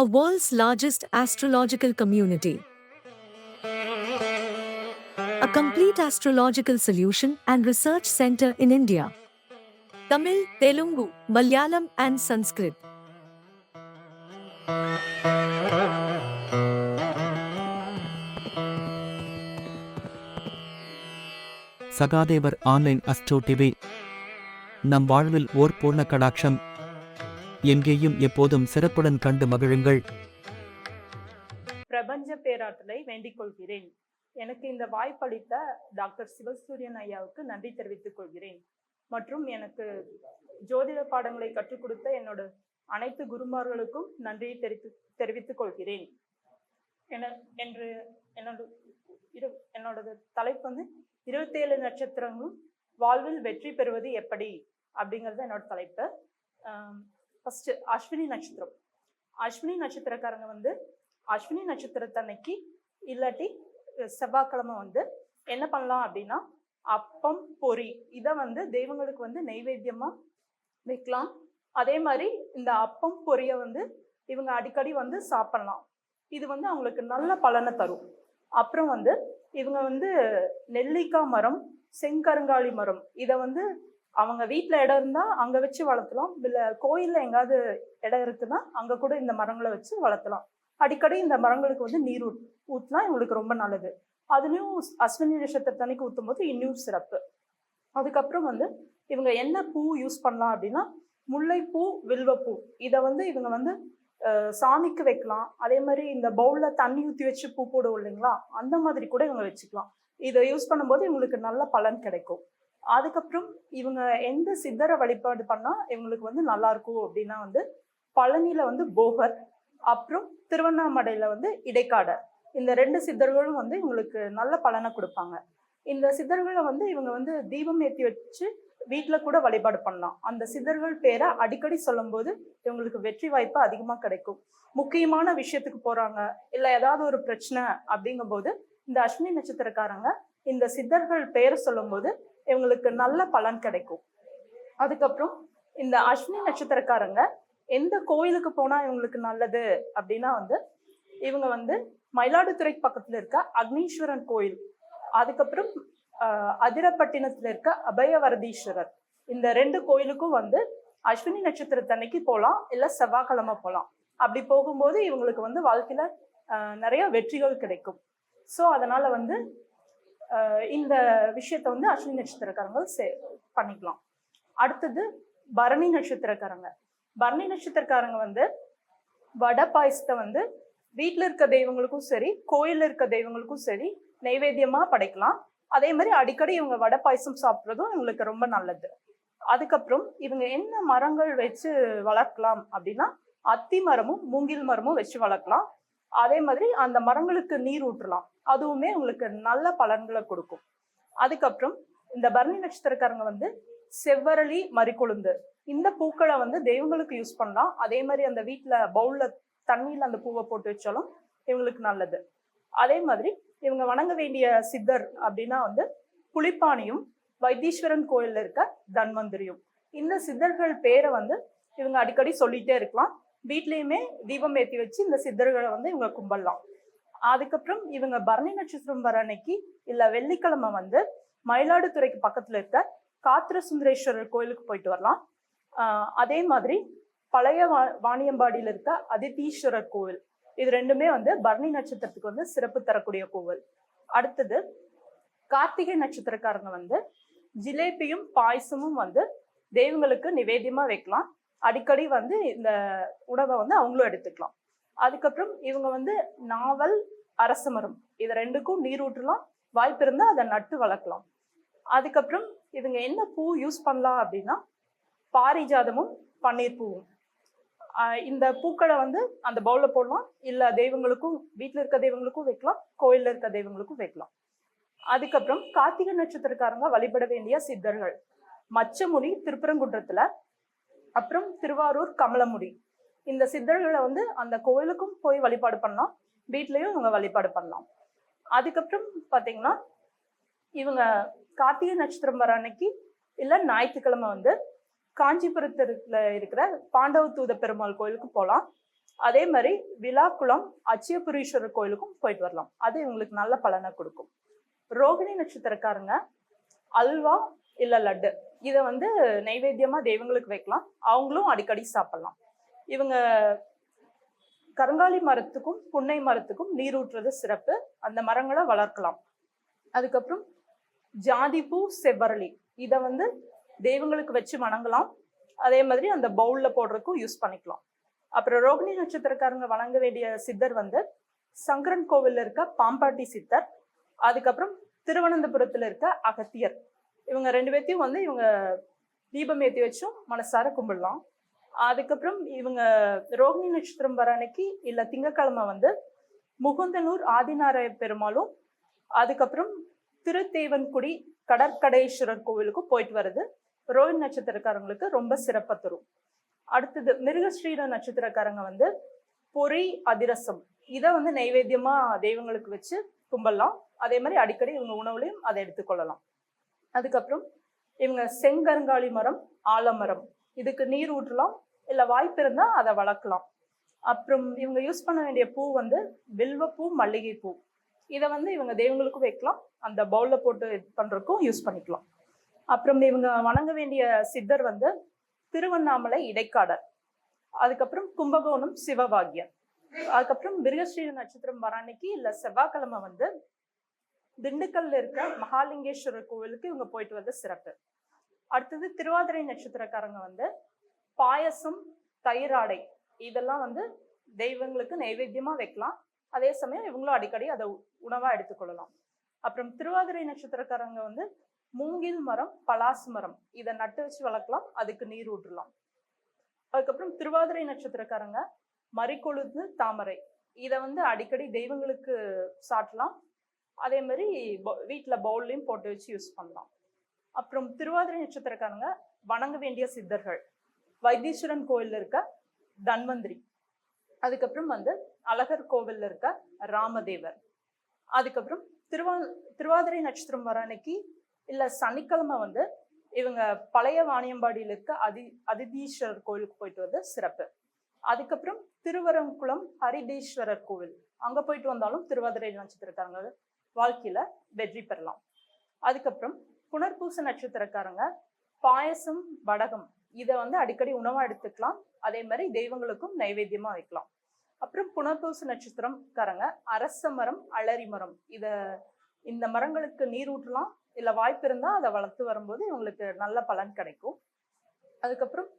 a world's largest astrological community. A complete astrological solution and research center in India. Tamil, Telugu, Malayalam, and Sanskrit. Sahadevar online astro TV நம் வாழ்வில் ஓர் பூர்ண கடாட்சம் எங்கேயும் எப்போதும் சிறப்புடன் கண்டு மகிழுங்கள். பிரபஞ்ச பேராற்றலை வேண்டிக் கொள்கிறேன். எனக்கு இந்த வாய்ப்பளித்த டாக்டர் சிவசூரியன் ஐயாவுக்கு நன்றி தெரிவித்துக் கொள்கிறேன். மற்றும் எனக்கு ஜோதிட பாடங்களை கற்றுக் கொடுத்த என்னோட அனைத்து குருமார்களுக்கும் நன்றியை தெரிவித்து தெரிவித்துக் கொள்கிறேன். என என்று என்னோட இரு என்னோட தலைப்பு வந்து இருபத்தேழு நட்சத்திரங்களும் வாழ்வில் வெற்றி பெறுவது எப்படி? அப்படிங்கிறது என்னோட தலைப்பு. ஃபர்ஸ்ட் அஸ்வினி நட்சத்திரம். அஸ்வினி நட்சத்திரக்காரங்க வந்து அஸ்வினி நட்சத்திரத்தன்னைக்கு இல்லாட்டி செவ்வாய்க்கிழமை வந்து என்ன பண்ணலாம் அப்படின்னா அப்பம் பொறி இதை வந்து தெய்வங்களுக்கு வந்து நெய்வேத்தியமா வைக்கலாம். அதே மாதிரி இந்த அப்பம் பொரியை வந்து இவங்க அடிக்கடி வந்து சாப்பிடலாம். இது வந்து அவங்களுக்கு நல்ல பலனை தரும். அப்புறம் வந்து இவங்க வந்து நெல்லிக்காய் மரம் செங்கருங்காலி மரம் இதை வந்து அவங்க வீட்டில் இடம் இருந்தால் அங்கே வச்சு வளர்த்தலாம். இல்லை கோயிலில் எங்காவது இடம் இருக்குன்னா அங்கே கூட இந்த மரங்களை வச்சு வளர்த்தலாம். அடிக்கடி இந்த மரங்களுக்கு வந்து நீர் ஊத் ஊற்றினா இவங்களுக்கு ரொம்ப நல்லது. அதுலேயும் அஸ்வினி நட்சத்திரத்தன்னைக்கு ஊற்றும் போது இன்னும் சிறப்பு. அதுக்கப்புறம் வந்து இவங்க என்ன பூ யூஸ் பண்ணலாம் அப்படின்னா முல்லைப்பூ வில்வப்பூ. இதை வந்து இவங்க வந்து சாமிக்கு வைக்கலாம். அதே மாதிரி இந்த பவுலில் தண்ணி ஊற்றி வச்சு பூ போடுவோம் இல்லைங்களா? அந்த மாதிரி கூட இவங்க வச்சுக்கலாம். இதை யூஸ் பண்ணும்போது இவங்களுக்கு நல்ல பலன் கிடைக்கும். அதுக்கப்புறம் இவங்க எந்த சித்தரை வழிபாடு பண்ணால் இவங்களுக்கு வந்து நல்லா இருக்கும் அப்படின்னா வந்து பழனியில் வந்து போகர் அப்புறம் திருவண்ணாமலையில வந்து இடைக்காடர். இந்த ரெண்டு சித்தர்களும் வந்து இவங்களுக்கு நல்ல பலனை கொடுப்பாங்க. இந்த சித்தர்களை வந்து இவங்க வந்து தீபம் ஏற்றி வச்சு வீட்டில் கூட வழிபாடு பண்ணலாம். அந்த சித்தர்கள் பேரை அடிக்கடி சொல்லும்போது இவங்களுக்கு வெற்றி வாய்ப்பு அதிகமாக கிடைக்கும். முக்கியமான விஷயத்துக்கு போகிறாங்க இல்லை ஏதாவது ஒரு பிரச்சனை அப்படிங்கும்போது இந்த அஸ்வினி நட்சத்திரக்காரங்க இந்த சித்தர்கள் பேரை சொல்லும்போது இவங்களுக்கு நல்ல பலன் கிடைக்கும். அதுக்கப்புறம் இந்த அஸ்வினி நட்சத்திரக்காரங்க எந்த கோயிலுக்கு போனா இவங்களுக்கு நல்லது அப்படின்னா வந்து இவங்க வந்து மயிலாடுதுறை பக்கத்துல இருக்க அக்னீஸ்வரன் கோயில் அதுக்கப்புறம் ஆஹ், அதிரப்பட்டினத்துல இருக்க அபயவரதீஸ்வரர். இந்த ரெண்டு கோயிலுக்கும் வந்து அஸ்வினி நட்சத்திரத்தன்னைக்கு போகலாம் இல்லை செவ்வாய்க்கிழமை போகலாம் அப்படி போகும்போது இவங்களுக்கு வந்து வாழ்க்கையில நிறைய வெற்றிகள் கிடைக்கும். ஸோ அதனால வந்து இந்த விஷயத்த வந்து அஸ்வினி நட்சத்திரக்காரங்க சே பண்ணிக்கலாம். அடுத்தது பரணி நட்சத்திரக்காரங்க. பரணி நட்சத்திரக்காரங்க வந்து வடை பாயசத்தை வந்து வீட்டில் இருக்க தெய்வங்களுக்கும் சரி கோயிலில் இருக்க தெய்வங்களுக்கும் சரி நைவேத்தியமாக படைக்கலாம். அதே மாதிரி அடிக்கடி இவங்க வடை பாயசம் சாப்பிட்றதும் இவங்களுக்கு ரொம்ப நல்லது. அதுக்கப்புறம் இவங்க என்ன மரங்கள் வச்சு வளர்க்கலாம் அப்படின்னா அத்தி மரமும் மூங்கில் மரமும் வச்சு வளர்க்கலாம். அதே மாதிரி அந்த மரங்களுக்கு நீர் ஊற்றலாம். அதுவுமே உங்களுக்கு நல்ல பலன்களை கொடுக்கும். அதுக்கப்புறம் இந்த பரணி நட்சத்திரக்காரங்க வந்து செவ்வரளி மறிக்கொழுந்து. இந்த பூக்களை வந்து தெய்வங்களுக்கு யூஸ் பண்ணலாம். அதே மாதிரி அந்த வீட்டில் பவுலில் தண்ணியில் அந்த பூவை போட்டு வச்சாலும் இவங்களுக்கு நல்லது. அதே மாதிரி இவங்க வணங்க வேண்டிய சித்தர் அப்படின்னா வந்து புளிப்பானியும் வைத்தீஸ்வரன் கோயிலில் இருக்க தன்வந்திரியும். இந்த சித்தர்கள் பேரை வந்து இவங்க அடிக்கடி சொல்லிட்டே இருக்கலாம். வீட்லேயுமே தீபம் ஏற்றி வச்சு இந்த சித்தர்களை வந்து இவங்க கும்பிடலாம். அதுக்கப்புறம் இவங்க பரணி நட்சத்திரம் வர அன்னைக்கு இல்ல வெள்ளிக்கிழமை வந்து மயிலாடுதுறைக்கு பக்கத்துல இருக்க காத்திர சுந்தரேஸ்வரர் கோயிலுக்கு போயிட்டு வரலாம். அதே மாதிரி பழைய வா வாணியம்பாடியில் இருக்க அதிதீஸ்வரர் கோவில். இது ரெண்டுமே வந்து பரணி நட்சத்திரத்துக்கு வந்து சிறப்பு தரக்கூடிய கோவில். அடுத்தது கார்த்திகை நட்சத்திரக்காரங்க வந்து ஜிலேபியும் பாயசமும் வந்து தெய்வங்களுக்கு நிவேதியமாக வைக்கலாம். அடிக்கடி வந்து இந்த உணவை வந்து அவங்களும் எடுத்துக்கலாம். அதுக்கப்புறம் இவங்க வந்து நாவல் அரச மரம் இது ரெண்டுக்கும் நீர் ஊற்றலாம். வாய்ப்பு இருந்தால் அதை நட்டு வளர்க்கலாம். அதுக்கப்புறம் இதுங்க என்ன பூ யூஸ் பண்ணலாம் அப்படின்னா பாரிஜாதமும் பன்னீர் பூவும். இந்த பூக்களை வந்து அந்த பவுல போடலாம். இல்ல தெய்வங்களுக்கும் வீட்டில் இருக்க தெய்வங்களுக்கும் வைக்கலாம். கோயில்ல இருக்க தெய்வங்களுக்கும் வைக்கலாம். அதுக்கப்புறம் கார்த்திகை நட்சத்திரக்காரங்க வழிபட வேண்டிய சித்தர்கள். மச்சமுடி திருப்பரங்குன்றத்துல. அப்புறம் திருவாரூர் கமலமுடி இந்த சித்தர்களை வந்து அந்த கோயிலுக்கும் போய் வழிபாடு பண்ணலாம். வீட்லேயும் இவங்க வழிபாடு பண்ணலாம். அதுக்கப்புறம் பார்த்தீங்கன்னா இவங்க கார்த்திகை நட்சத்திரம் வர அன்னைக்கு இல்லை ஞாயிற்றுக்கிழமை வந்து காஞ்சிபுரத்தில் இருக்கிற பாண்டவ தூத பெருமாள் கோயிலுக்கு போகலாம் அதே மாதிரி விழாக்குளம் அச்சியபுரீஸ்வரர் கோயிலுக்கும் போயிட்டு வரலாம். அது இவங்களுக்கு நல்ல பலனை கொடுக்கும். ரோகிணி நட்சத்திரக்காரங்க அல்வா இல்லை லட்டு இதை வந்து நைவேத்தியமாக தெய்வங்களுக்கு வைக்கலாம். அவங்களும் அடிக்கடி சாப்பிடலாம். இவங்க கருங்காலி மரத்துக்கும் புன்னை மரத்துக்கும் நீரூற்றுறது சிறப்பு. அந்த மரங்களை வளர்க்கலாம். அதுக்கப்புறம் ஜாதிப்பூ செவ்வரளி. இதை வந்து தெய்வங்களுக்கு வச்சு வணங்கலாம். அதே மாதிரி அந்த பவுலில் போடுறதுக்கும் யூஸ் பண்ணிக்கலாம். அப்புறம் ரோகிணி நட்சத்திரக்காரங்க வணங்க வேண்டிய சித்தர் வந்து சங்கரன் கோவிலில் இருக்க பாம்பாட்டி சித்தர். அதுக்கப்புறம் திருவனந்தபுரத்தில் இருக்க அகத்தியர். இவங்க ரெண்டு பேர்த்தையும் வந்து இவங்க தீபம் ஏற்றி வச்சும் மனசார கும்பிடலாம். அதுக்கப்புறம் இவங்க ரோஹிணி நட்சத்திரம் வர அன்னைக்கு இல்லை திங்கக்கிழமை வந்து முகுந்தனூர் ஆதிநாராய பெருமாளும் அதுக்கப்புறம் திருத்தேவன்குடி கடற்கடேஸ்வரர் கோவிலுக்கும் போயிட்டு வர்றது. ரோஹிணி நட்சத்திரக்காரங்களுக்கு ரொம்ப சிறப்பாக தரும். அடுத்தது மிருகஸ்ரீர நட்சத்திரக்காரங்க வந்து பொரி அதிரசம். இதை வந்து நைவேத்தியமாக தெய்வங்களுக்கு வச்சு கும்பலாம் அதே மாதிரி அடிக்கடி இவங்க உணவுலையும் அதை எடுத்துக்கொள்ளலாம். அதுக்கப்புறம் இவங்க செங்கருங்காலி மரம் ஆலமரம். இதுக்கு நீர் ஊற்றலாம் இல்லை வாய்ப்பு இருந்தால் அதை வளர்க்கலாம். அப்புறம் இவங்க யூஸ் பண்ண வேண்டிய பூ வந்து வில்வப்பூ மல்லிகைப்பூ இதை வந்து இவங்க தெய்வங்களுக்கும் வைக்கலாம். அந்த பவுலில் போட்டு இது பண்ணுறதுக்கும் யூஸ் பண்ணிக்கலாம். அப்புறம் இவங்க வணங்க வேண்டிய சித்தர் வந்து திருவண்ணாமலை இடைக்காடர் அதுக்கப்புறம் கும்பகோணம் சிவபாகியர் அதுக்கப்புறம் மிருகஸ்ரீ நட்சத்திரம் வர அன்னைக்கு இல்லை செவ்வாய்க்கிழமை வந்து திண்டுக்கல்ல இருக்க மகாலிங்கேஸ்வரர் கோவிலுக்கு இவங்க போயிட்டு வந்து சிறப்பு. அடுத்தது திருவாதிரை நட்சத்திரக்காரங்க வந்து பாயசம் தயிராடை இதெல்லாம் வந்து தெய்வங்களுக்கு நைவேத்தியமாக வைக்கலாம். அதே சமயம் இவங்களும் அடிக்கடி அதை உ- எடுத்துக்கொள்ளலாம். அப்புறம் திருவாதிரை நட்சத்திரக்காரங்க வந்து மூங்கில் மரம் பலாசு மரம். இதை நட்டு வச்சு வளர்க்கலாம். அதுக்கு நீர் ஊற்றலாம். அதுக்கப்புறம் திருவாதிரை நட்சத்திரக்காரங்க மறிக்கொழுந்து தாமரை. இதை வந்து அடிக்கடி தெய்வங்களுக்கு சாட்டலாம். அதே மாதிரி வீட்டில் பவுல்லையும் போட்டு வச்சு யூஸ் பண்ணலாம். அப்புறம் திருவாதிரை நட்சத்திரக்காரங்க வணங்க வேண்டிய சித்தர்கள். வைத்தீஸ்வரன் கோயிலில் இருக்க தன்வந்திரி. அதுக்கப்புறம் வந்து அழகர் கோவில்ல இருக்க ராமதேவர். அதுக்கப்புறம் திருவா திருவாதிரை நட்சத்திரம் வர அன்னைக்கு இல்ல சனிக்கிழமை வந்து இவங்க பழைய வாணியம்பாடியில் இருக்க அதி அதிதீஸ்வரர் கோயிலுக்கு போயிட்டு வந்து சிறப்பு. அதுக்கப்புறம் திருவரங்குளம் ஹரிதீஸ்வரர் கோவில். அங்க போயிட்டு வந்தாலும் திருவாதிரை நட்சத்திரக்காரங்க வாழ்க்கையில வெற்றி பெறலாம். அதுக்கப்புறம் புனர்பூச நட்சத்திரக்காரங்க பாயசம் வடகம் இதை வந்து அடிக்கடி உணவாக எடுத்துக்கலாம். அதே மாதிரி தெய்வங்களுக்கும் நைவேத்தியமாக வைக்கலாம். அப்புறம் புனர்பூச நட்சத்திரம்காரங்க அரச மரம் அலரி மரம். இதை இந்த மரங்களுக்கு நீர் ஊற்றலாம். இல்லை வாய்ப்பு இருந்தால் அதை வளர்த்து வரும்போது இவங்களுக்கு நல்ல பலன் கிடைக்கும். அதுக்கப்புறம்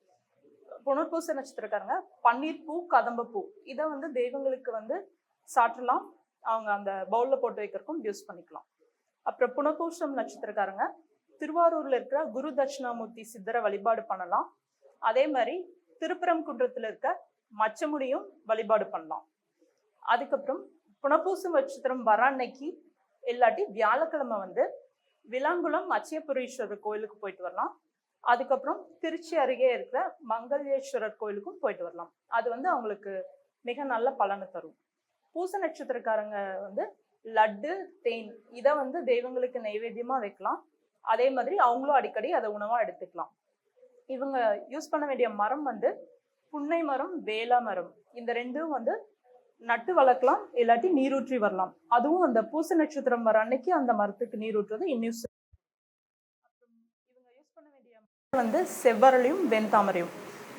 புனர்பூச நட்சத்திரக்காரங்க பன்னீர் பூ கதம்ப பூ. இதை வந்து தெய்வங்களுக்கு வந்து சாற்றலாம். அவங்க அந்த பவுலில் போட்டு வைக்கிறதுக்கும் யூஸ் பண்ணிக்கலாம். அப்புறம் புனர்பூசம் நட்சத்திரக்காரங்க. திருவாரூர்ல இருக்கிற குரு தட்சிணாமூர்த்தி சித்தரை வழிபாடு பண்ணலாம். அதே மாதிரி திருப்பரங்குன்றத்தில் இருக்க மச்சமுடியும் வழிபாடு பண்ணலாம். அதுக்கப்புறம் புனப்பூசம் நட்சத்திரம் வர அன்னைக்கு இல்லாட்டி வியாழக்கிழமை வந்து விளாங்குளம் அச்சயபுரீஸ்வரர் கோயிலுக்கு போயிட்டு வரலாம். அதுக்கப்புறம் திருச்சி அருகே இருக்கிற மங்கல்யேஸ்வரர் கோயிலுக்கும் போயிட்டு வரலாம். அது வந்து அவங்களுக்கு மிக நல்ல பலனை தரும். பூச நட்சத்திரக்காரங்க வந்து லட்டு தேன் இதை வந்து தெய்வங்களுக்கு நைவேத்தியமா வைக்கலாம். அதே மாதிரி அவங்களும் அடிக்கடி அதை உணவா எடுத்துக்கலாம். இவங்க யூஸ் பண்ண வேண்டிய மரம் வந்து புன்னை மரம் வேலா மரம். இந்த ரெண்டும் வந்து நட்டு வளர்க்கலாம் இல்லாட்டி நீரூற்றி வரலாம். அதுவும் அந்த பூச நட்சத்திரம் வர அன்னைக்கு அந்த மரத்துக்கு நீரூற்றுறது இன்னும் இவங்க யூஸ் பண்ண வேண்டிய மரம் வந்து செவ்வரலையும் வெண்தாமரையும்.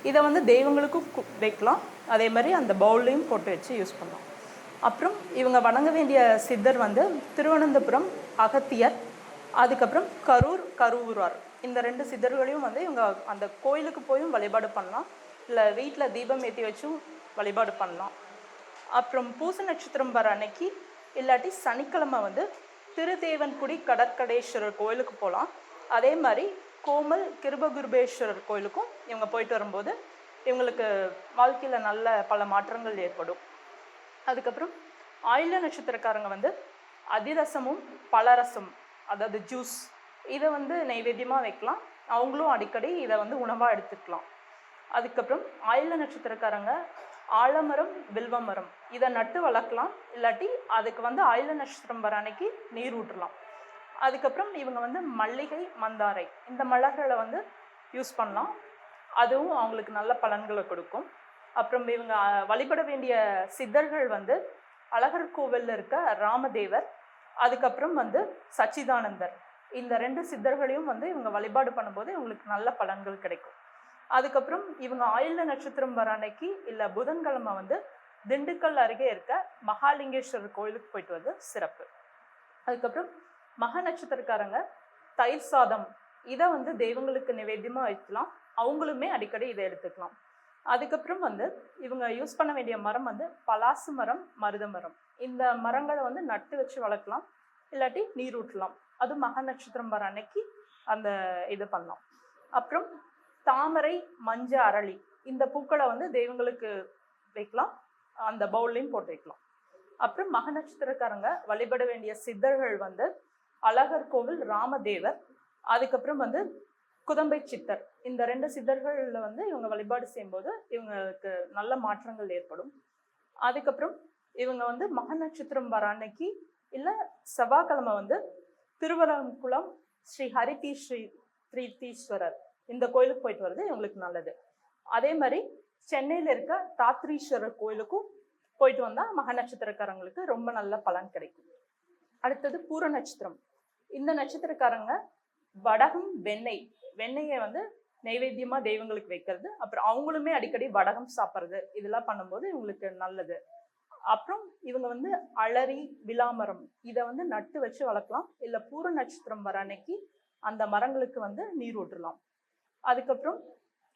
இதை வந்து தெய்வங்களுக்கும் கு- வைக்கலாம். அதே மாதிரி அந்த பவுல்லையும் போட்டு வச்சு யூஸ் பண்ணலாம். அப்புறம் இவங்க வணங்க வேண்டிய சித்தர் வந்து திருவனந்தபுரம் அகத்தியர் அதுக்கப்புறம் கரூர் கருவூரார் இந்த ரெண்டு சித்தர்களையும் வந்து இவங்க அந்த கோயிலுக்கு போயும் வழிபாடு பண்ணலாம். இல்லை வீட்டில் தீபம் ஏற்றி வச்சும் வழிபாடு பண்ணலாம். அப்புறம் பூச நட்சத்திரம் வர அன்னைக்கு இல்லாட்டி சனிக்கிழமை வந்து திருதேவன்குடி கடற்கடேஸ்வரர் கோயிலுக்கு போகலாம் அதே மாதிரி கோமல் கிருபகுருபேஸ்வரர் கோயிலுக்கும் இவங்க போயிட்டு வரும்போது இவங்களுக்கு வாழ்க்கையில் நல்ல பல மாற்றங்கள் ஏற்படும். அதுக்கப்புறம் ஆயில நட்சத்திரக்காரங்க வந்து அதிரசமும் பலரசம் அதாவது ஜூஸ் இதை வந்து நைவேத்தியமாக வைக்கலாம். அவங்களும் அடிக்கடி இதை வந்து உணவாக எடுத்துக்கலாம். அதுக்கப்புறம் ஆயில நட்சத்திரக்காரங்க ஆலமரம் வில்வ மரம் இதை நட்டு வளர்க்கலாம். இல்லாட்டி அதுக்கு வந்து ஆயில நட்சத்திரம் வர அன்னைக்கு நீர் ஊற்றலாம். அதுக்கப்புறம் இவங்க வந்து மல்லிகை மந்தாரை இந்த மலர்களை வந்து யூஸ் பண்ணலாம். அதுவும் அவங்களுக்கு நல்ல பலன்களை கொடுக்கும். அப்புறம் இவங்க வழிபட வேண்டிய சித்தர்கள் வந்து அழகர் கோவிலில் இருக்க ராமதேவர் அதுக்கப்புறம் வந்து சச்சிதானந்தர். இந்த ரெண்டு சித்தர்களையும் வந்து இவங்க வழிபாடு பண்ணும்போது இவங்களுக்கு நல்ல பலன்கள் கிடைக்கும். அதுக்கப்புறம் இவங்க ஆயுள நட்சத்திரம் வர அன்னைக்கு இல்லை புதன்கிழமை வந்து திண்டுக்கல் அருகே இருக்க மகாலிங்கேஸ்வரர் கோயிலுக்கு போயிட்டு வந்து சிறப்பு. அதுக்கப்புறம் மக நட்சத்திரக்காரங்க தயிர் சாதம் இதை வந்து தெய்வங்களுக்கு நிவேத்தியமாக வைக்கலாம். அவங்களுமே அடிக்கடி இதை எடுத்துக்கலாம். அதுக்கப்புறம் வந்து இவங்க யூஸ் பண்ண வேண்டிய மரம் வந்து பலாசு மரம் மருத மரம். இந்த மரங்களை வந்து நட்டு வச்சு வளர்க்கலாம். இல்லாட்டி நீர் ஊற்றலாம். அது மக நட்சத்திரம் வர அன்னைக்கு அந்த இது பண்ணலாம். அப்புறம் தாமரை மஞ்ச அரளி இந்த பூக்களை வந்து தெய்வங்களுக்கு வைக்கலாம். அந்த பவுல்லையும் போட்டு வைக்கலாம். அப்புறம் மக நட்சத்திரக்காரங்க வழிபட வேண்டிய சித்தர்கள் வந்து அழகர் கோவில் ராமதேவர் அதுக்கப்புறம் வந்து குதம்பை சித்தர். இந்த ரெண்டு சித்தர்கள்ல வந்து இவங்க வழிபாடு செய்யும்போது இவங்களுக்கு நல்ல மாற்றங்கள் ஏற்படும். அதுக்கப்புறம் இவங்க வந்து மக நட்சத்திரம் வர அன்னைக்கு இல்லை செவ்வாய்க்கிழமை வந்து திருவரங்குளம் ஸ்ரீ ஹரிதி ஸ்ரீ பிரீத்தீஸ்வரர் இந்த கோயிலுக்கு போயிட்டு வர்றது இவங்களுக்கு நல்லது. அதே மாதிரி சென்னையில் இருக்க தாத்ரீஸ்வரர் கோயிலுக்கும் போயிட்டு வந்தால் மக நட்சத்திரக்காரங்களுக்கு ரொம்ப நல்ல பலன் கிடைக்கும். அடுத்தது பூர நட்சத்திரம். இந்த நட்சத்திரக்காரங்க வடகம் வெண்ணெய். வெண்ணெயை வந்து நைவேத்தியமா தெய்வங்களுக்கு வைக்கிறது. அப்புறம் அவங்களுமே அடிக்கடி வடகம் சாப்பிட்றது. இதெல்லாம் பண்ணும்போது இவங்களுக்கு நல்லது. அப்புறம் இவங்க வந்து அலரி விளாமரம் இதை வந்து நட்டு வச்சு வளர்க்கலாம். இல்லை பூர நட்சத்திரம் வர அன்னைக்கு அந்த மரங்களுக்கு வந்து நீர் ஊற்றலாம். அதுக்கப்புறம்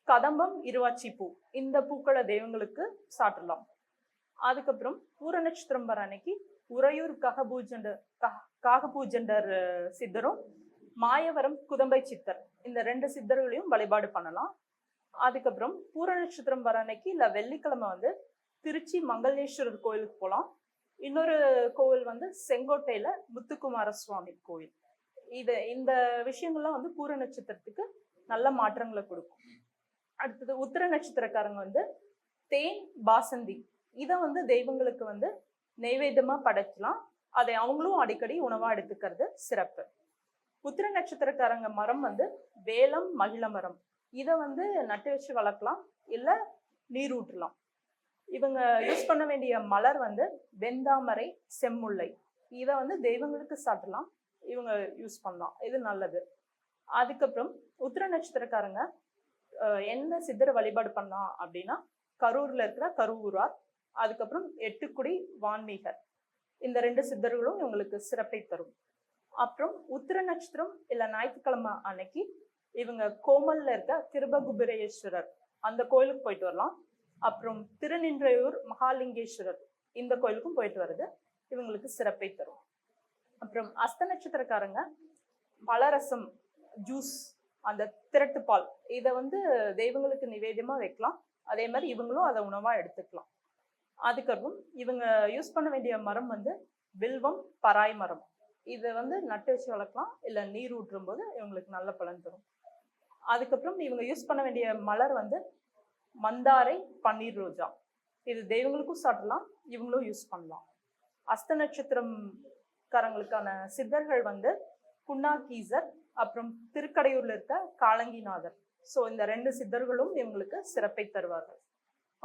கதம்பம் இருவாச்சி பூ இந்த பூக்களை தெய்வங்களுக்கு சாப்பிடலாம் அதுக்கப்புறம் பூர நட்சத்திரம் வர அன்னைக்கு உறையூர் ககபூஜண்டர் கா- காகபூஜண்டர் அஹ், சித்தரும் மாயவரம் குதம்பை சித்தர். இந்த ரெண்டு சித்தர்களையும் வழிபாடு பண்ணலாம். அதுக்கப்புறம் பூர நட்சத்திரம் வர அன்னைக்கு இல்லை வெள்ளிக்கிழமை வந்து திருச்சி மங்களேஸ்வரர் கோயிலுக்கு போகலாம் இன்னொரு கோவில் வந்து செங்கோட்டையில் முத்துக்குமார சுவாமி கோயில் இது இந்த விஷயங்கள்லாம் வந்து பூர நட்சத்திரத்துக்கு நல்ல மாற்றங்களை கொடுக்கும். அடுத்தது உத்திர நட்சத்திரக்காரங்க வந்து தேன் பாசந்தி. இதை வந்து தெய்வங்களுக்கு வந்து நெய்வேதமாக படைக்கலாம். அதை அவங்களும் அடிக்கடி உணவாக எடுத்துக்கிறது சிறப்பு. உத்திர நட்சத்திரக்காரங்க மரம் வந்து வேலம் மகிழ மரம். இதை வந்து நட்டு வச்சு வளர்க்கலாம் இல்லை நீர் ஊற்றலாம். இவங்க யூஸ் பண்ண வேண்டிய மலர் வந்து வெந்தாமரை செம்முல்லை. இதை வந்து தெய்வங்களுக்கு சாட்டலாம் இவங்க யூஸ் பண்ணலாம். இது நல்லது. அதுக்கப்புறம் உத்திர நட்சத்திரக்காரங்க என்ன எந்த வழிபாடு பண்ணலாம் அப்படின்னா கரூரில் இருக்கிற கருவூரார் அதுக்கப்புறம் எட்டுக்குடி வான்மீகர். இந்த ரெண்டு சித்தர்களும் இவங்களுக்கு சிறப்பை தரும். அப்புறம் உத்திர நட்சத்திரம் இல்ல ஞாயிற்றுக்கிழமை அன்னைக்கு இவங்க கோமல்ல இருக்க திருபகுபிரேஸ்வரர் அந்த கோயிலுக்கு போயிட்டு வரலாம். அப்புறம் திருநின்றையூர் மகாலிங்கேஸ்வரர் இந்த கோயிலுக்கும் போயிட்டு வர்றது இவங்களுக்கு சிறப்பை தரும். அப்புறம் அஸ்த நட்சத்திரக்காரங்க பலரசம் ஜூஸ் அந்த திரட்டுப்பால் இதை வந்து தெய்வங்களுக்கு நிவேதியமாக வைக்கலாம். அதே மாதிரி இவங்களும் அதை உணவா எடுத்துக்கலாம். அதுக்கப்புறம் இவங்க யூஸ் பண்ண வேண்டிய மரம் வந்து வில்வம் பராய் மரம். இதை வந்து நட்டு வச்சு வளர்க்கலாம். இல்லை நீர் ஊற்றும் போது இவங்களுக்கு நல்ல பலன் தரும். அதுக்கப்புறம் இவங்க யூஸ் பண்ண வேண்டிய மலர் வந்து மந்தாரை பன்னீர் ரோஜா. இது தெய்வங்களுக்கும் சாப்பிடலாம் இவங்களும் யூஸ் பண்ணலாம். அஸ்த நட்சத்திரம் காரங்களுக்கான சித்தர்கள் வந்து குன்னாகீசர் அப்புறம் திருக்கடையூர்ல இருக்க காலங்கிநாதர். ஸோ இந்த ரெண்டு சித்தர்களும் இவங்களுக்கு சிறப்பை தருவார்கள்.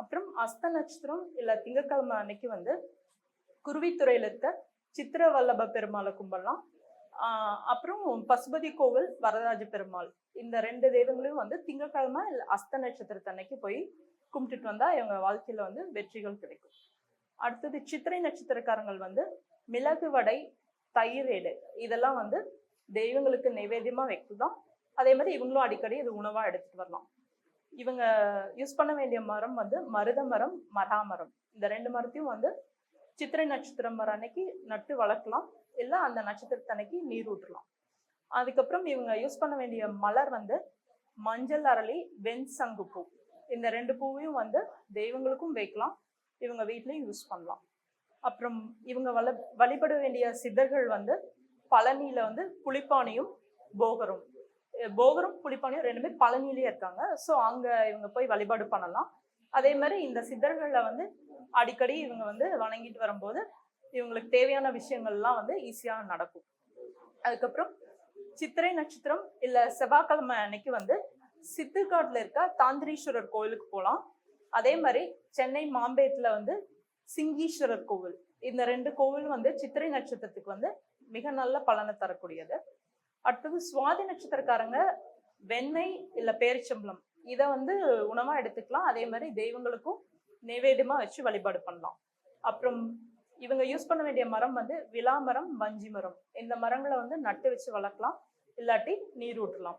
அப்புறம் அஸ்த நட்சத்திரம் இல்லை திங்கக்கிழமை அன்னைக்கு வந்து குருவித்துறையில இருக்க சித்திர வல்லப பெருமாளை கும்பிடலாம். அப்புறம் பசுபதி கோவில் வரதராஜ பெருமாள். இந்த ரெண்டு தெய்வங்களையும் வந்து திங்கக்கிழமை அஸ்த நட்சத்திரத்தன்னைக்கு போய் கும்பிட்டுட்டு வந்தா இவங்க வாழ்க்கையில வந்து வெற்றிகள் கிடைக்கும். அடுத்தது சித்திரை நட்சத்திரக்காரங்கள் வந்து மிளகு வடை தயிர் எடு. இதெல்லாம் வந்து தெய்வங்களுக்கு நைவேத்தியமா வைக்கலாம் அதே மாதிரி இவங்களும் அடிக்கடி இது உணவா எடுத்துட்டு வரலாம். இவங்க யூஸ் பண்ண வேண்டிய மரம் வந்து மருத மரம் மராமரம். இந்த ரெண்டு மரத்தையும் வந்து சித்திரை நட்சத்திரம் வர அன்னைக்கு நட்டு வளர்க்கலாம். இல்லை அந்த நட்சத்திரத்தன்னைக்கு நீர் ஊற்றலாம். அதுக்கப்புறம் இவங்க யூஸ் பண்ண வேண்டிய மலர் வந்து மஞ்சள் அரளி வெண்சங்கு பூ. இந்த ரெண்டு பூவையும் வந்து தெய்வங்களுக்கும் வைக்கலாம். இவங்க வீட்லேயும் யூஸ் பண்ணலாம். அப்புறம் இவங்க வள வழிபட வேண்டிய சித்தர்கள் வந்து பழனியில் வந்து புளிப்பானையும் போகரும். போகரும் புலிப்பாணியும் ரெண்டுமே பழனியிலே இருக்காங்க. ஸோ அங்கே இவங்க போய் வழிபாடு பண்ணலாம். அதே மாதிரி இந்த சித்தர்களில் வந்து அடிக்கடி இவங்க வந்து வணங்கிட்டு வரும்போது இவங்களுக்கு தேவையான விஷயங்கள்லாம் வந்து ஈஸியாக நடக்கும். அதுக்கப்புறம் சித்திரை நட்சத்திரம் இல்லை செவ்வாய்க்கிழமை அன்னைக்கு வந்து சித்துக்காட்டில் இருக்க தாந்திரீஸ்வரர் கோவிலுக்கு போகலாம் அதே மாதிரி சென்னை மாம்பேட்டில் வந்து சிங்கீஸ்வரர் கோவில். இந்த ரெண்டு கோவில் வந்து சித்திரை நட்சத்திரத்துக்கு வந்து மிக நல்ல பலனை தரக்கூடியது. அடுத்தது சுவாதி நட்சத்திரக்காரங்க வெண்ணெய் இல்லை பேரிச்சம்பளம் இதை வந்து உணவாக எடுத்துக்கலாம். அதே மாதிரி தெய்வங்களுக்கும் நைவேத்தியமாக வச்சு வழிபாடு பண்ணலாம். அப்புறம் இவங்க யூஸ் பண்ண வேண்டிய மரம் வந்து விலா மரம் வஞ்சி மரம். இந்த மரங்களை வந்து நட்டு வச்சு வளர்க்கலாம். இல்லாட்டி நீர் ஊற்றலாம்.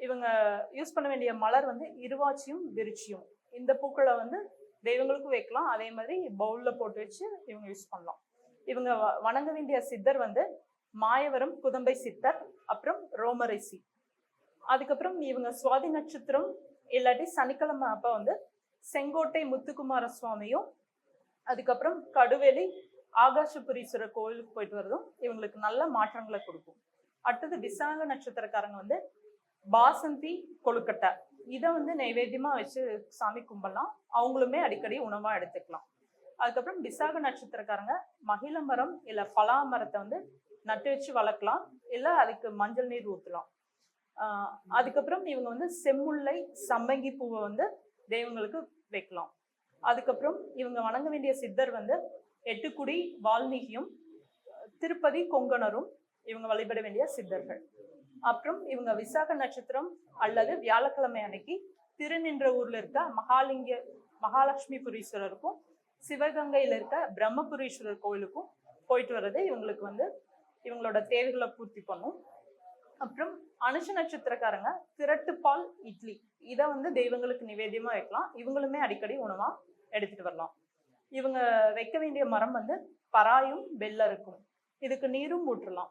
இவங்க யூஸ் பண்ண வேண்டிய மலர் வந்து இருவாச்சியும் விருச்சியும். இந்த பூக்களை வந்து தெய்வங்களுக்கும் வைக்கலாம். அதே மாதிரி பவுலில் போட்டு வச்சு இவங்க யூஸ் பண்ணலாம். இவங்க வ- வணங்க வேண்டிய சித்தர் வந்து மாயவரம் குதம்பை சித்தர் அப்புறம் ரோமரைசி. அதுக்கப்புறம் இவங்க சுவாதி நட்சத்திரம் இல்லாட்டி சனிக்கிழமை அப்போ வந்து செங்கோட்டை முத்துக்குமார சுவாமியும் அதுக்கப்புறம் கடுவேலி ஆகாசபுரீஸ்வரர் கோயிலுக்கு போயிட்டு வரதும் இவங்களுக்கு நல்ல மாற்றங்களை கொடுக்கும். அடுத்தது விசாக நட்சத்திரக்காரங்க வந்து பாசந்தி கொழுக்கட்டை. இதை வந்து நைவேத்தியமாக வச்சு சாமி கும்பிடலாம். அவங்களுமே அடிக்கடி உணவாக எடுத்துக்கலாம். அதுக்கப்புறம் விசாக நட்சத்திரக்காரங்க மகிழ மரம் இல்லை பலா மரத்தை வந்து நட்டு வச்சு வளர்க்கலாம். இல்லை அதுக்கு மஞ்சள் நீர் ஊற்றலாம் அதுக்கப்புறம் இவங்க வந்து செம்முல்லை சம்பங்கி பூவை வந்து தெய்வங்களுக்கு வைக்கலாம். அதுக்கப்புறம் இவங்க வணங்க வேண்டிய சித்தர் வந்து எட்டுக்குடி வால்மீகியும் திருப்பதி கொங்கணரும் இவங்க வழிபட வேண்டிய சித்தர்கள். அப்புறம் இவங்க விசாக நட்சத்திரம் அல்லது வியாழக்கிழமை அன்னைக்கு திருநின்ற ஊர்ல இருக்க மகாலிங்க மகாலட்சுமி புரீஸ்வரருக்கும் சிவகங்கையில இருக்க பிரம்மபுரீஸ்வரர் கோயிலுக்கும் போயிட்டு வர்றது இவங்களுக்கு வந்து இவங்களோட தேவைகளை பூர்த்தி பண்ணும். அப்புறம் அனுஷ நட்சத்திரக்காரங்க திரட்டுப்பால் இட்லி. இதை வந்து தெய்வங்களுக்கு நிவேதியமாக வைக்கலாம். இவங்களுமே அடிக்கடி உணவாக எடுத்துட்டு வரலாம். இவங்க வைக்க வேண்டிய மரம் வந்து பராயும் வெள்ளை இருக்கும் இதுக்கு நீரும் ஊற்றலாம்.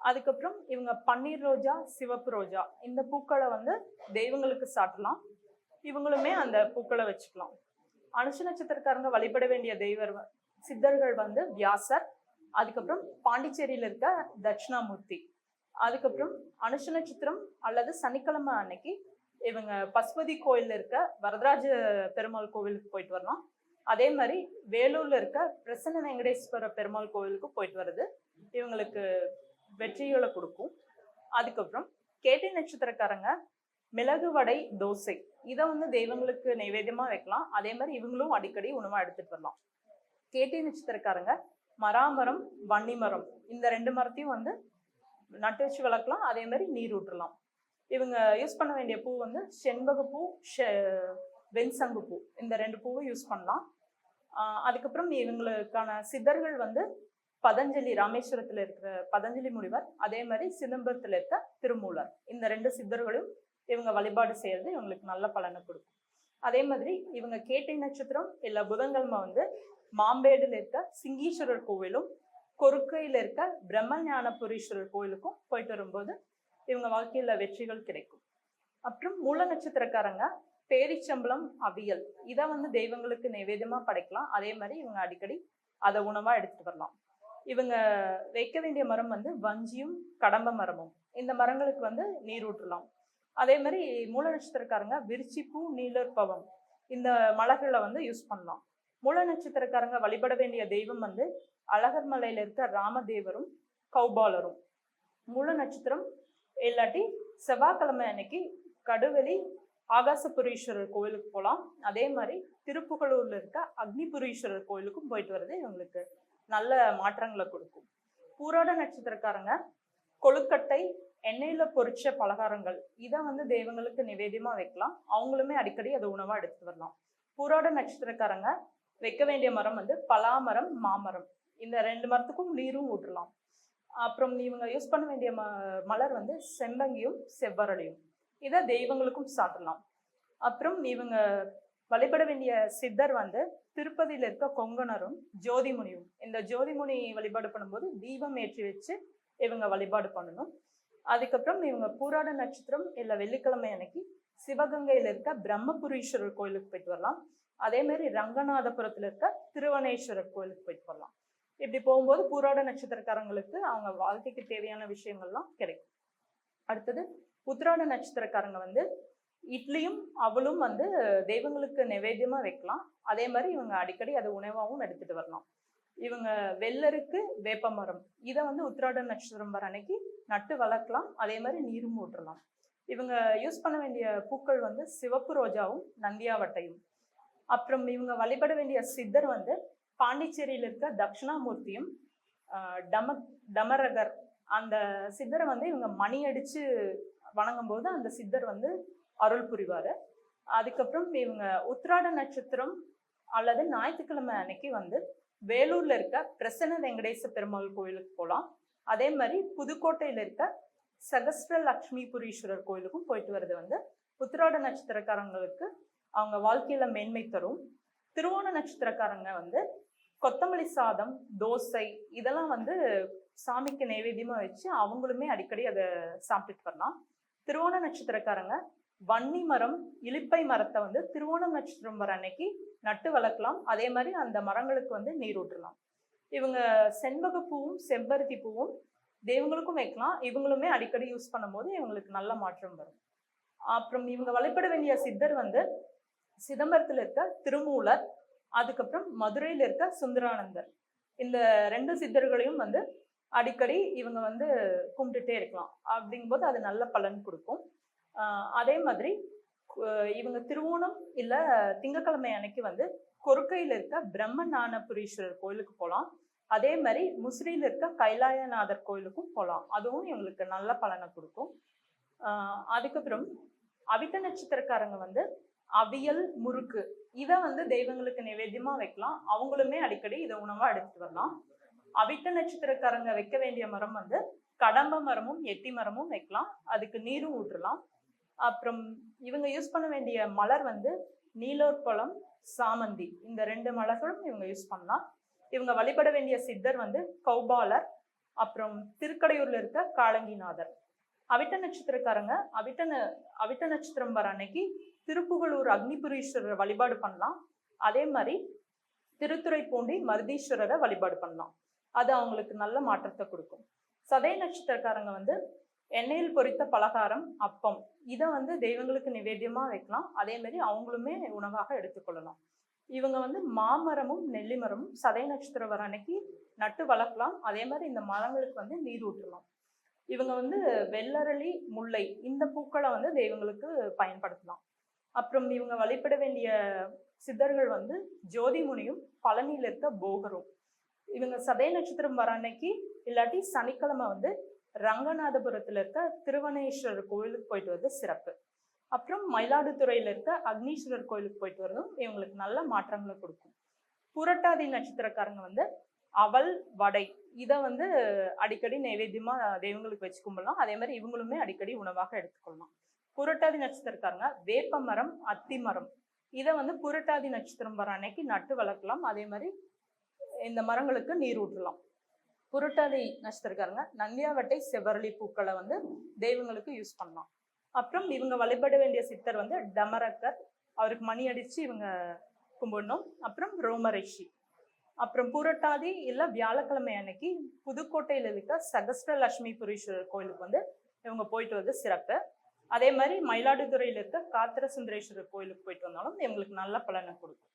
அதுக்கப்புறம் இவங்க பன்னீர் ரோஜா சிவப்பு ரோஜா இந்த பூக்களை வந்து தெய்வங்களுக்கு சாட்டலாம். இவங்களுமே அந்த பூக்களை வச்சுக்கலாம். அனுஷ நட்சத்திரக்காரங்க வழிபட வேண்டிய தெய்வர் சித்தர்கள் வந்து வியாசர் அதுக்கப்புறம் பாண்டிச்சேரியில் இருக்க தட்சிணாமூர்த்தி அதுக்கப்புறம் அனுஷ நட்சத்திரம் அல்லது சனிக்கிழமை அன்னைக்கு இவங்க பசுபதி கோயில்ல இருக்க வரதராஜ பெருமாள் கோவிலுக்கு போயிட்டு வரலாம் அதே மாதிரி வேலூர்ல இருக்க பிரசன்ன வெங்கடேஸ்வர பெருமாள் கோவிலுக்கு போயிட்டு வர்றது இவங்களுக்கு வெற்றிகளை கொடுக்கும். அதுக்கப்புறம் கேட்டை நட்சத்திரக்காரங்க மிளகு வடை தோசை இதை வந்து தெய்வங்களுக்கு நைவேத்தியமா வைக்கலாம். அதே மாதிரி இவங்களும் அடிக்கடி உணவா எடுத்துட்டு வரலாம். கேட்டை நட்சத்திரக்காரங்க மராமரம் வன்னி மரம் இந்த ரெண்டு மரத்தையும் வந்து நட்டு வச்சு வளர்க்கலாம். அதே மாதிரி நீர் ஊற்றலாம். இவங்க யூஸ் பண்ண வேண்டிய பூ வந்து செண்பகப்பூ பூ ஷெ- வெண்சங்கு பூ. இந்த ரெண்டு பூவும் யூஸ் பண்ணலாம். அதுக்கப்புறம் இவங்களுக்கான சித்தர்கள் வந்து பதஞ்சலி ராமேஸ்வரத்தில் இருக்கிற பதஞ்சலி முனிவர் அதே மாதிரி சிதம்பரத்தில் இருக்க திருமூலர். இந்த ரெண்டு சித்தர்களும் இவங்க வழிபாடு செய்யறது இவங்களுக்கு நல்ல பலனை கொடுக்கும். அதே மாதிரி இவங்க கேட்டை நட்சத்திரம் இல்லை புதன்கிழமை வந்து மாம்பேடில் இருக்க சிங்கீஸ்வரர் கோவிலும் கொருக்கையில் இருக்க பிரம்ம ஞானபுரீஸ்வரர் கோயிலுக்கும் போயிட்டு வரும்போது இவங்க வாழ்க்கையில வெற்றிகள் கிடைக்கும். அப்புறம் மூல நட்சத்திரக்காரங்க பேரிச்சம்பளம் அவியல். இதை வந்து தெய்வங்களுக்கு நைவேத்தியமா படைக்கலாம். அதே மாதிரி இவங்க அடிக்கடி அதை உணவா எடுத்துட்டு வரலாம். இவங்க வைக்க வேண்டிய மரம் வந்து வஞ்சியும் கடம்ப மரமும். இந்த மரங்களுக்கு வந்து நீர் ஊற்றலாம். அதே மாதிரி மூல நட்சத்திரக்காரங்க விரிச்சிப்பூ நீலற்பவம் இந்த மலர்களை வந்து யூஸ் பண்ணலாம். மூல நட்சத்திரக்காரங்க வழிபட வேண்டிய தெய்வம் வந்து அழகர் மலையில இருக்க ராமதேவரும் கௌபாலரும். மூல நட்சத்திரம் இல்லாட்டி செவ்வாய்க்கிழமை அன்னைக்கு கடுவெளி ஆகாசபுரீஸ்வரர் கோயிலுக்கு போகலாம் அதே மாதிரி திருப்புகலூரில் இருக்க அக்னிபுரீஸ்வரர் கோயிலுக்கும் போயிட்டு வர்றது இவங்களுக்கு நல்ல மாற்றங்களை கொடுக்கும். பூராட நட்சத்திரக்காரங்க கொழுக்கட்டை எண்ணெயில் பொரிச்ச பலகாரங்கள் இதை வந்து தெய்வங்களுக்கு நிவேதியமாக வைக்கலாம். அவங்களுமே அடிக்கடி அதை உணவாக எடுத்துட்டு வரலாம். பூராட நட்சத்திரக்காரங்க வைக்க வேண்டிய மரம் வந்து பலாமரம் மாமரம். இந்த ரெண்டு மரத்துக்கும் நீரும் ஊற்றலாம். அப்புறம் இவங்க யூஸ் பண்ண வேண்டிய ம மலர் வந்து செம்பங்கியும் செவ்வரளியும். இதை தெய்வங்களுக்கும் சாப்பிடலாம் அப்புறம் இவங்க வழிபட வேண்டிய சித்தர் வந்து திருப்பதியில் இருக்க கொங்கணரும் ஜோதிமுனியும். இந்த ஜோதிமுனி வழிபாடு பண்ணும்போது தீபம் ஏற்றி வச்சு இவங்க வழிபாடு பண்ணணும். அதுக்கப்புறம் இவங்க பூராட நட்சத்திரம் இல்லை வெள்ளிக்கிழமை அன்னைக்கு சிவகங்கையில் இருக்க பிரம்மபுரீஸ்வரர் கோயிலுக்கு போயிட்டு வரலாம். அதே மாதிரி இருக்க திருவனேஸ்வரர் கோயிலுக்கு போயிட்டு வரலாம். இப்படி போகும்போது பூராட நட்சத்திரக்காரங்களுக்கு அவங்க வாழ்க்கைக்கு தேவையான விஷயங்கள்லாம் கிடைக்கும். அடுத்தது உத்திராட நட்சத்திரக்காரங்க வந்து இட்லியும் அவளும் வந்து தெய்வங்களுக்கு நைவேத்தியமா வைக்கலாம். அதே மாதிரி இவங்க அடிக்கடி அதை உணவாகவும் எடுத்துட்டு வரலாம். இவங்க வெள்ளருக்கு வேப்பமரம் இதை வந்து உத்திராட நட்சத்திரம் வர அன்னைக்கு நட்டு வளர்க்கலாம். அதே மாதிரி நீரும் ஊற்றலாம். இவங்க யூஸ் பண்ண வேண்டிய பூக்கள் வந்து சிவப்பு ரோஜாவும் நந்தியாவட்டையும். அப்புறம் இவங்க வழிபட வேண்டிய சித்தர் வந்து பாண்டிச்சேரியில் இருக்க தட்சிணாமூர்த்தியும் டமக் டம டமரகர் அந்த சித்தரை வந்து இவங்க மணி அடித்து வணங்கும் போது அந்த சித்தர் வந்து அருள் புரிவார். அதுக்கப்புறம் இவங்க உத்ராட நட்சத்திரம் அல்லது ஞாயிற்றுக்கிழமை அன்னைக்கு வந்து வேலூரில் இருக்க பிரசன்ன வெங்கடேச பெருமாள் கோயிலுக்கு போகலாம் அதே மாதிரி புதுக்கோட்டையில் இருக்க சகஸ்ர லக்ஷ்மிபுரீஸ்வரர் கோயிலுக்கும் போயிட்டு வர்றது வந்து உத்திராட நட்சத்திரக்காரங்களுக்கு அவங்க வாழ்க்கையில் மேன்மை தரும். திருவோண நட்சத்திரக்காரங்க வந்து கொத்தமல்லி சாதம் தோசை இதெல்லாம் வந்து சாமிக்கு நைவேத்தியமா வச்சு அவங்களுமே அடிக்கடி அதை சாப்பிட்டுட்டு வரலாம். திருவோண நட்சத்திரக்காரங்க வன்னி மரம் இலிப்பை மரத்தை வந்து திருவோண நட்சத்திரம் வர அன்னைக்கு நட்டு வளர்க்கலாம். அதே மாதிரி அந்த மரங்களுக்கு வந்து நீர் ஊற்றலாம். இவங்க செண்பக பூவும் செம்பருத்தி பூவும் தெய்வங்களுக்கும் வைக்கலாம். இவங்களுமே அடிக்கடி யூஸ் பண்ணும்போது இவங்களுக்கு நல்ல மாற்றம் வரும். அப்புறம் இவங்க வழிபட வேண்டிய சித்தர் வந்து சிதம்பரத்தில் இருக்க திருமூலர் அதுக்கப்புறம் மதுரையில் இருக்க சுந்தரானந்தர். இந்த ரெண்டு சித்தர்களையும் வந்து அடிக்கடி இவங்க வந்து கும்பிட்டுட்டே இருக்கலாம். அப்படிங்கும்போது அது நல்ல பலன் கொடுக்கும். அதே மாதிரி இவங்க திருவோணம் இல்லை திங்கக்கிழமை அன்னைக்கு வந்து கொருக்கையில் இருக்க பிரம்ம ஞானபுரீஸ்வரர் கோயிலுக்கு போகலாம் அதே மாதிரி முசிறியில் இருக்க கைலாயநாதர் கோயிலுக்கும் போகலாம் அதுவும் இவங்களுக்கு நல்ல பலனை கொடுக்கும். அதுக்கப்புறம் அவித்த நட்சத்திரக்காரங்க வந்து அவியல் முறுக்கு இதை வந்து தெய்வங்களுக்கு நிவேத்தியமாக வைக்கலாம். அவங்களுமே அடிக்கடி இதை உணவாக எடுத்துட்டு வரலாம். அவிட்ட நட்சத்திரக்காரங்க வைக்க வேண்டிய மரம் வந்து கடம்ப மரமும் எட்டி மரமும் வைக்கலாம். அதுக்கு நீரும் ஊற்றலாம். அப்புறம் இவங்க யூஸ் பண்ண வேண்டிய மலர் வந்து நீலோற்பழம் சாமந்தி. இந்த ரெண்டு மலர்களும் இவங்க யூஸ் பண்ணலாம். இவங்க வழிபட வேண்டிய சித்தர் வந்து கௌபாலர் அப்புறம் திருக்கடையூர்ல இருக்க காளங்கிநாதர் அவிட்ட நட்சத்திரக்காரங்க அவிட்ட ந- அவிட்ட நட்சத்திரம் வர அன்னைக்கு திருப்புகலூர் அக்னிபுரீஸ்வரரை வழிபாடு பண்ணலாம். அதே மாதிரி திருத்துறைப்பூண்டி மருதீஸ்வரரை வழிபாடு பண்ணலாம். அது அவங்களுக்கு நல்ல மாற்றத்தை கொடுக்கும். சதய நட்சத்திரக்காரங்க வந்து எண்ணெயில் பொரித்த பலகாரம் அப்பம் இதை வந்து தெய்வங்களுக்கு நிவேத்தியமாக வைக்கலாம். அதே மாதிரி அவங்களுமே உணவாக எடுத்துக்கொள்ளலாம் இவங்க வந்து மாமரமும் நெல்லிமரமும் சதய நட்சத்திரம் வர அன்னைக்கு நட்டு வளர்க்கலாம். அதே மாதிரி இந்த மரங்களுக்கு வந்து நீர் ஊற்றலாம். இவங்க வந்து வெள்ளரளி முல்லை இந்த பூக்களை வந்து தெய்வங்களுக்கு பயன்படுத்தலாம். அப்புறம் இவங்க வழிபட வேண்டிய சித்தர்கள் வந்து ஜோதிமுனியும் பழனியில் இருக்க போகரும். இவங்க சதய நட்சத்திரம் வர அன்னைக்கு இல்லாட்டி சனிக்கிழமை வந்து ரங்கநாதபுரத்தில் இருக்க திருவனேஸ்வரர் கோயிலுக்கு போயிட்டு வர்றது சிறப்பு. அப்புறம் மயிலாடுதுறையில் இருக்க அக்னீஸ்வரர் கோயிலுக்கு போயிட்டு வரதும் இவங்களுக்கு நல்ல மாற்றங்களை கொடுக்கும். புரட்டாதி நட்சத்திரக்காரங்க வந்து அவல் வடை இதை வந்து அடிக்கடி நைவேத்தியமாக தெய்வங்களுக்கு வச்சு கும்பிடலாம். அதே மாதிரி இவங்களுமே அடிக்கடி உணவாக எடுத்துக்கொள்ளலாம். புரட்டாதி நட்சத்திரக்காரங்க வேப்ப மரம் அத்தி மரம். இதை வந்து புரட்டாதி நட்சத்திரம் வர அன்னைக்கு நட்டு வளர்க்கலாம். அதே மாதிரி இந்த மரங்களுக்கு நீர் ஊற்றலாம். புரட்டாதி நட்சத்திரக்காரங்க நந்தியாவட்டை செவ்வரளி பூக்களை வந்து தெய்வங்களுக்கு யூஸ் பண்ணலாம். அப்புறம் இவங்க வழிபட வேண்டிய சித்தர் வந்து டமரக்கர். அவருக்கு மணி அடித்து இவங்க கும்பிடணும். அப்புறம் ரோமரிஷி. அப்புறம் புரட்டாதி இல்லை வியாழக்கிழமை அன்னைக்கு புதுக்கோட்டையில் இருக்க சகஸ்ட லட்சுமி புரீஸ்வரர் கோயிலுக்கு வந்து இவங்க போயிட்டு வந்து சிறப்பு. அதே மாதிரி மயிலாடுதுறையில் இருக்க காத்திர சுந்தரேஸ்வரர் கோயிலுக்கு போயிட்டு வந்தாலும் இவங்களுக்கு நல்ல பலனை கொடுக்கும்.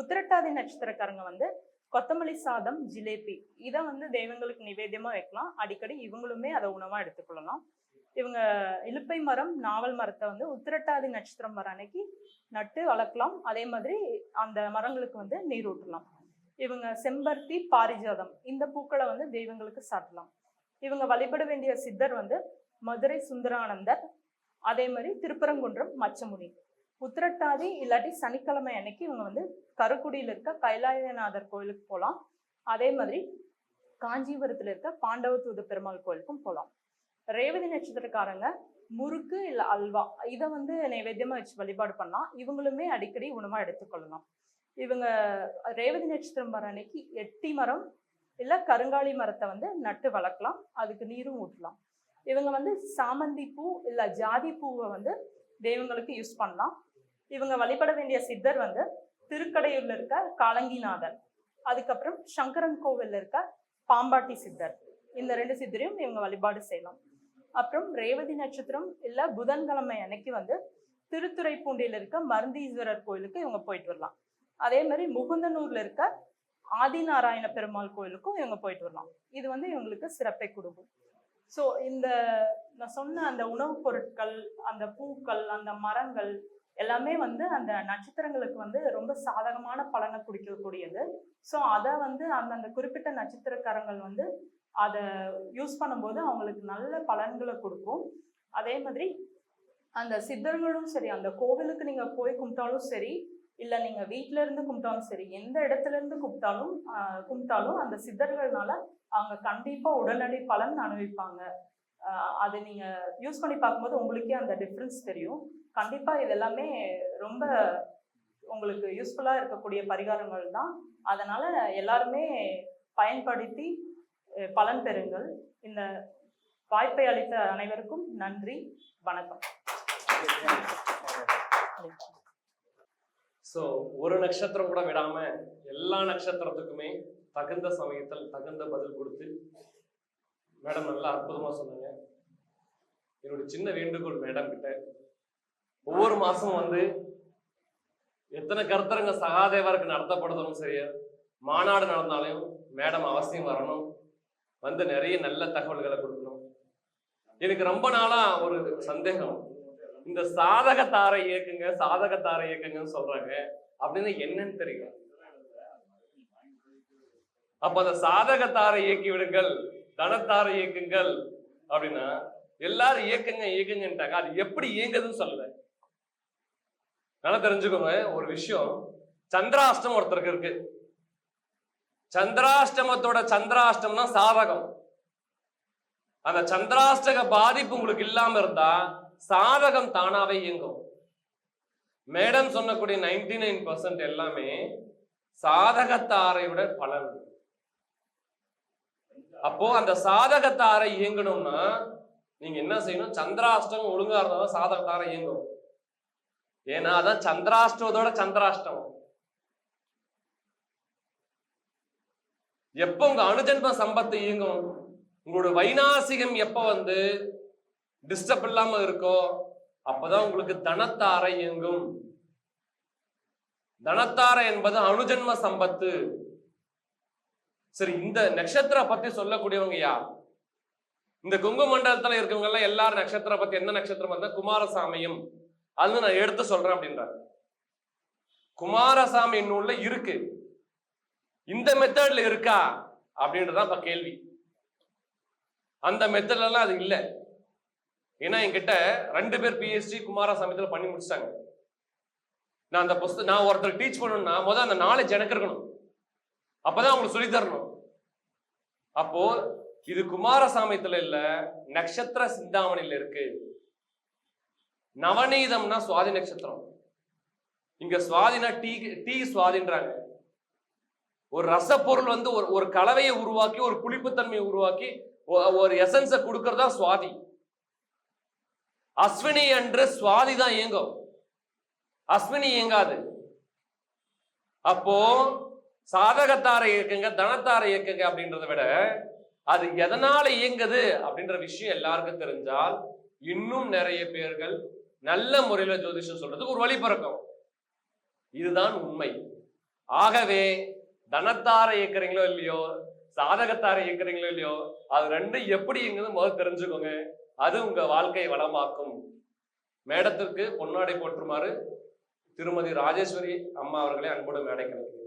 உத்திரட்டாதி நட்சத்திரக்காரங்க வந்து கொத்தமல்லி சாதம் ஜிலேபி இதை வந்து தெய்வங்களுக்கு நிவேதியமாக வைக்கலாம். அடிக்கடி இவங்களுமே அதை உணவாக எடுத்துக்கொள்ளலாம். இவங்க இலுப்பை மரம் நாவல் மரத்தை வந்து உத்திரட்டாதி நட்சத்திரம் வர அன்னைக்கு நட்டு வளர்க்கலாம். அதே மாதிரி அந்த மரங்களுக்கு வந்து நீர் ஊட்டலாம் இவங்க செம்பருத்தி பாரிஜாதம் இந்த பூக்களை வந்து தெய்வங்களுக்கு சாட்டலாம். இவங்க வழிபட வேண்டிய சித்தர் வந்து மதுரை சுந்தரானந்தர். அதே மாதிரி திருப்பரங்குன்றம் மச்சமுனி உத்திரட்டாதி இல்லாட்டி சனிக்கிழமை அன்னைக்கு இவங்க வந்து கருக்குடியில் இருக்க கைலாயநாதர் கோயிலுக்கு போகலாம் அதே மாதிரி காஞ்சிபுரத்தில் இருக்க பாண்டவ தூத பெருமாள் கோயிலுக்கும் போகலாம் ரேவதி நட்சத்திரக்காரங்க முறுக்கு இல்லை அல்வா இதை வந்து நைவேத்தியமாக வச்சு வழிபாடு பண்ணலாம் இவங்களுமே அடிக்கடி உணவாக எடுத்துக்கொள்ளலாம். இவங்க ரேவதி நட்சத்திரம் வர அன்னைக்கு எட்டி மரம் இல்லை கருங்காலி மரத்தை வந்து நட்டு வளர்க்கலாம். அதுக்கு நீரும் ஊற்றலாம். இவங்க வந்து சாமந்தி பூ இல்லை ஜாதி பூவை வந்து தெய்வங்களுக்கு யூஸ் பண்ணலாம். இவங்க வழிபட வேண்டிய சித்தர் வந்து திருக்கடையூர்ல இருக்க காலங்கிநாதர். அதுக்கப்புறம் சங்கரன் கோவில்ல இருக்க பாம்பாட்டி சித்தர். இந்த ரெண்டு சித்தரையும் இவங்க வழிபாடு செய்யலாம். அப்புறம் ரேவதி நட்சத்திரம் இல்லை புதன்கிழமை அன்னைக்கு வந்து திருத்துறைப்பூண்டியில் இருக்க மருந்தீஸ்வரர் கோயிலுக்கு இவங்க போயிட்டு வரலாம். அதே மாதிரி முகுந்தனூர்ல இருக்க ஆதிநாராயண பெருமாள் கோயிலுக்கும் இவங்க போயிட்டு வரலாம். இது வந்து இவங்களுக்கு சிறப்பை கொடுக்கும். ஸோ இந்த நான் சொன்ன அந்த உணவுப் பொருட்கள் அந்த பூக்கள் அந்த மரங்கள் எல்லாமே வந்து அந்த நட்சத்திரங்களுக்கு வந்து ரொம்ப சாதகமான பலனை குடிக்கக்கூடியது. ஸோ அதை வந்து அந்தந்த குறிப்பிட்ட நட்சத்திரக்காரங்கள் வந்து அதை யூஸ் பண்ணும்போது அவங்களுக்கு நல்ல பலன்களை கொடுக்கும். அதே மாதிரி அந்த சித்தர்களும் சரி அந்த கோவிலுக்கு நீங்கள் போய் கும்பிட்டாலும் சரி இல்லை நீங்கள் வீட்ல இருந்து கும்பிட்டாலும் சரி எந்த இடத்துல இருந்து கும்பிட்டாலும் கும்பிட்டாலும் அந்த சித்தர்கள்னால அவங்க கண்டிப்பாக உடனடி பலன் அனுபவிப்பாங்க. அதை அது யூஸ் பண்ணி பார்க்கும்போது உங்களுக்கே அந்த டிஃப்ரென்ஸ் தெரியும். கண்டிப்பாக இது எல்லாமே ரொம்ப உங்களுக்கு யூஸ்ஃபுல்லாக இருக்கக்கூடிய பரிகாரங்கள் தான். அதனால் எல்லாருமே பயன்படுத்தி பலன் பெறுங்கள். இந்த வாய்ப்பை அளித்த அனைவருக்கும் நன்றி வணக்கம். ஸோ ஒரு நட்சத்திரம் கூட விடாமல் எல்லா நட்சத்திரத்துக்குமே தகுந்த சமயத்தில் தகுந்த பதில் கொடுத்து மேடம் நல்லா அற்புதமாக சொன்னாங்க. என்னோட சின்ன வேண்டுகோள் மேடம் கிட்ட ஒவ்வொரு மாசமும் வந்து எத்தனை கருத்தரங்க சகாதேவருக்கு நடத்தப்படுதலும் சரி மாநாடு நடந்தாலையும் மேடம் அவசியம் வரணும். வந்து நிறைய நல்ல தகவல்களை கொடுக்கணும். எனக்கு ரொம்ப நாளா ஒரு சந்தேகம். இந்த சாதக தாரை இயக்குங்க சாதக தாரை இயக்குங்கன்னு சொல்றாங்க. அப்படின்னு என்னன்னு தெரியும்? அப்ப அந்த சாதகத்தாரை இயக்கி விடுங்கள் தனத்தாரை இயக்குங்கள் அப்படின்னா எல்லாரும் இயக்குங்க இயக்குங்கன்ட்டாங்க. அது எப்படி இயங்குதுன்னு சொல்லல. நல்லா தெரிஞ்சுக்கோங்க ஒரு விஷயம். சந்திராஷ்டம் ஒருத்தருக்கு இருக்கு. சந்திராஷ்டமத்தோட சந்திராஷ்டம்னா சாதகம். அந்த சந்திராஷ்டக பாதிப்பு உங்களுக்கு இல்லாம இருந்தா சாதகம் தானாவே இயங்கும். மேடம் சொன்னக்கூடிய நைன்டி நைன் பர்சன்ட் எல்லாமே சாதகத்தாரையோட பலன். அப்போ அந்த சாதகத்தாரை இயங்கணும்னா நீங்க என்ன செய்யணும்? சந்திராஷ்டம் ஒழுங்கா இருந்தாலும் சாதகத்தாரை இயங்கும் ஏன்னா அதான் சந்திராஷ்டமத்தோட சந்திராஷ்டம் எப்போ உங்க அணுஜன்ம சம்பத்து இயங்கும்? உங்களோட வைநாசிகம் எப்ப வந்து டிஸ்டர்ப் இல்லாம இருக்கோ அப்பதான் உங்களுக்கு தனத்தாரை இயங்கும். தனத்தாரை என்பது அணுஜன்ம சம்பத்து. சரி இந்த நட்சத்திரம் பத்தி சொல்லக்கூடியவங்க யார்? இந்த குங்கு மண்டலத்துல இருக்கவங்க எல்லாம் எல்லாரும் நட்சத்திரம் பத்தி என்ன நட்சத்திரம் வந்தா? குமாரசாமியும். அது நான் எடுத்து சொல்றேன் அப்படின்றாரு. குமாரசாமி நூல்ல இருக்கு. இந்த மெத்தட்ல இருக்கா? அப்படின்றதான் இப்ப கேள்வி. அந்த மெத்தட்ல எல்லாம் அது இல்லை. ஏன்னா என்கிட்ட ரெண்டு பேர் பிஎஸ்டி குமாரசாமியத்தில் பண்ணி முடிச்சிட்டாங்க. நான் அந்த புஸ்தகம் நான் ஒருத்தர் டீச் பண்ணணும்னா முதல் அந்த நாலேஜ் எனக்கு இருக்கணும். அப்பதான் அவங்களுக்கு சொல்லி தரணும். அப்போ இது குமாரசாமியத்துல இல்ல நட்சத்திர சிந்தாமணியில இருக்கு. நவநீதம்னா சுவாதி நட்சத்திரம். இங்க சுவாதினா டீ டீ சுவாதின்றாங்க. ஒரு ரசப்பொருள் வந்து ஒரு ஒரு கலவையை உருவாக்கி ஒரு புளிப்புத்தன்மையை உருவாக்கி ஒ- ஒரு எசன்ஸை கொடுக்கறதா சுவாதி. அஸ்வினி என்று சுவாதி தான் இயங்கும். அஸ்வினி இயங்காது. அப்போ சாதகத்தாரை இயக்குங்க தனத்தாரை இயக்குங்க அப்படின்றத விட அது எதனால இயங்குது அப்படின்ற விஷயம் எல்லாருக்கும் தெரிஞ்சால் இன்னும் நிறைய பேர்கள் நல்ல முறையில ஜோதிஷம் சொல்றதுக்கு ஒரு வழி பிறக்கும். இதுதான் உண்மை. ஆகவே தனத்தாரை இயக்குறீங்களோ இல்லையோ சாதகத்தாரை இயக்குறீங்களோ இல்லையோ அது ரெண்டும் எப்படி இயங்குது முதல் தெரிஞ்சுக்கோங்க. அது உங்க வாழ்க்கையை வளமாக்கும். மேடத்திற்கு பொன்னாடை போற்றுமாறு திருமதி ராஜேஸ்வரி அம்மா அவர்களை அன்போடு கிடைக்கிறது